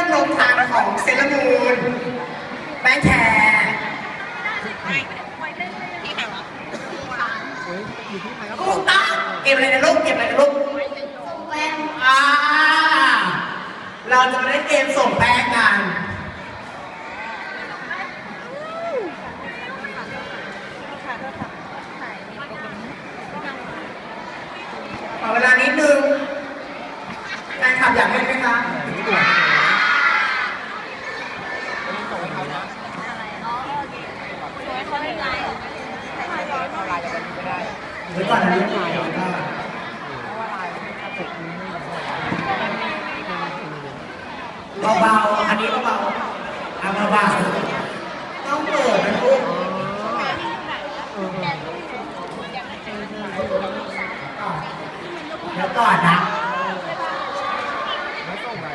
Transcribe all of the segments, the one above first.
รื่องลงทางของเซเลอรามูนแป้งแคร์ถูต้องเก็บอะไรในลูกเก็บอะไรในลูกแป้งอ่าเราจะมาเล่นเกมส่งแป้งกันขอเวลานิดนึงแฟนคลับอยากเล่นไหมคะ เดี๋ยวก่อนนะลูกเดี๋ยวก่อนเบาๆอันนี้เบาๆเอาเบาๆต้องเปิดนะลูกเดี๋ยวก่อนนะไม่ส่งอะไร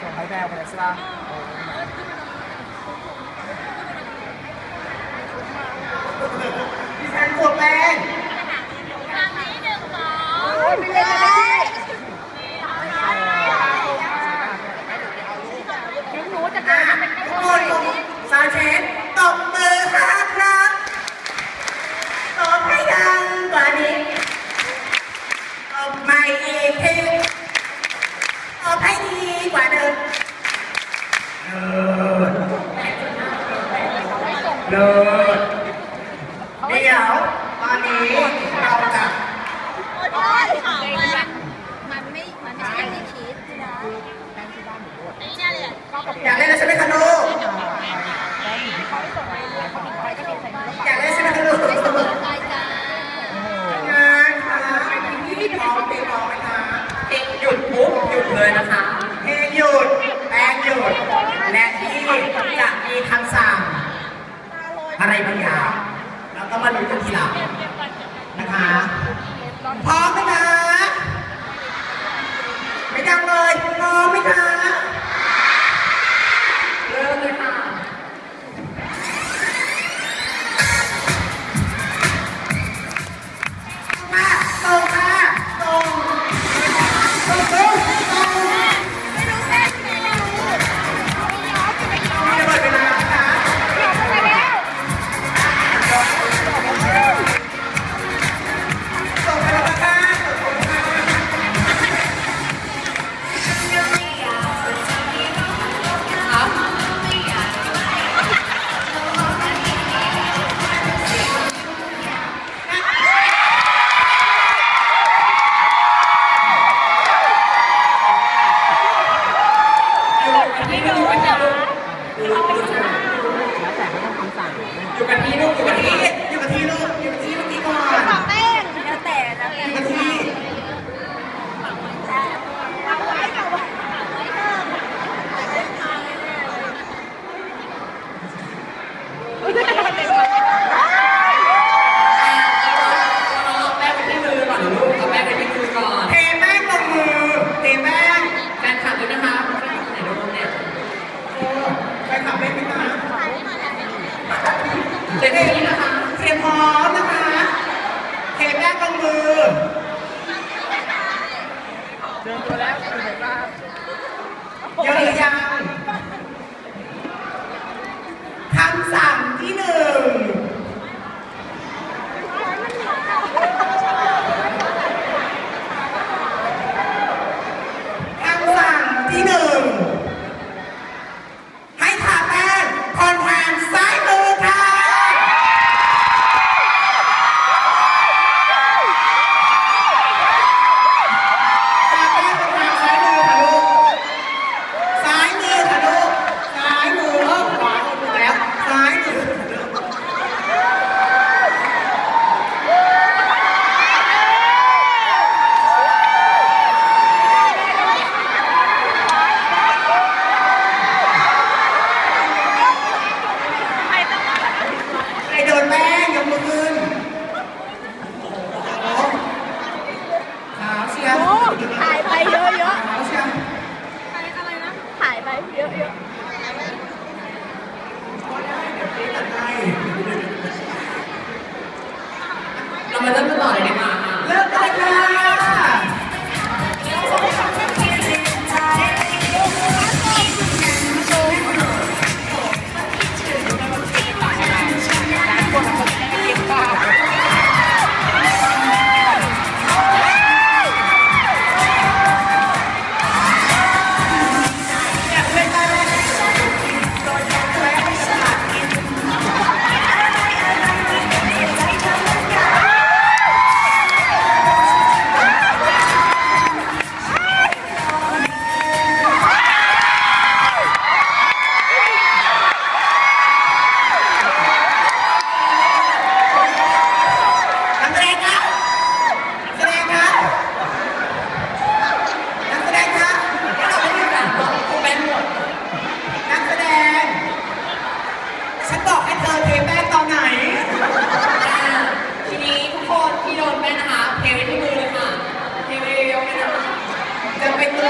ส่งให้แมวไปเลยใดี๋ยวตอนนี้เราจะมันไม่ มันไม่ใช่ที่คิดนะนี่น่เลยอยากเล่นแล้วใช่ไหมคะลูกอยากเล่นใช่ไหมคะลูกไม่เสมอรายการงานค่ะพี่พร้อมตีพร้อมไหมคะเพลงหยุดปุ๊บหยุดเลยนะคะเพลงหยุดแป้งหยุดและที่จะมีคำสั่งอะไรบางอย่าง แล้วก็มาดูกันทีหลังนะคะพร้อมไหมคะไม่ดังเลยพร้อมไหมคะ เทปนี้นะคะเตรียมพร้อมนะคะเทปแรกลงมือเจอนตัวแล้วเยอะหรือยัง เราไาเริ่มต่อเลยดีกว่าเริ่มได้ค่ะ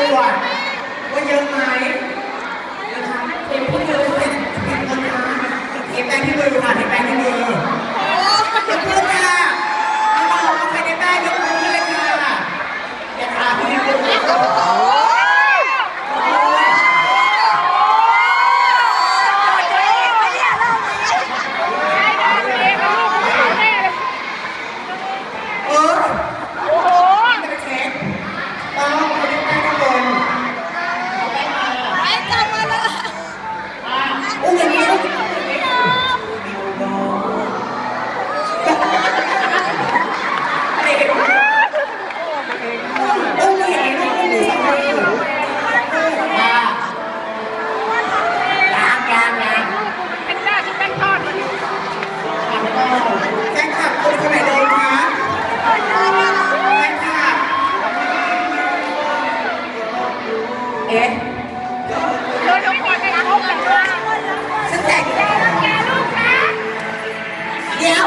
ดีกว่าว่าเยอะไหมนะคะเทปที่เธอเป็นคนทำเทปแป้งที่เธออยู่ค่ะเทปแป้งที่เธอ เโดนทุกคนไปทุกคนฉันแต่งเดี๋ยว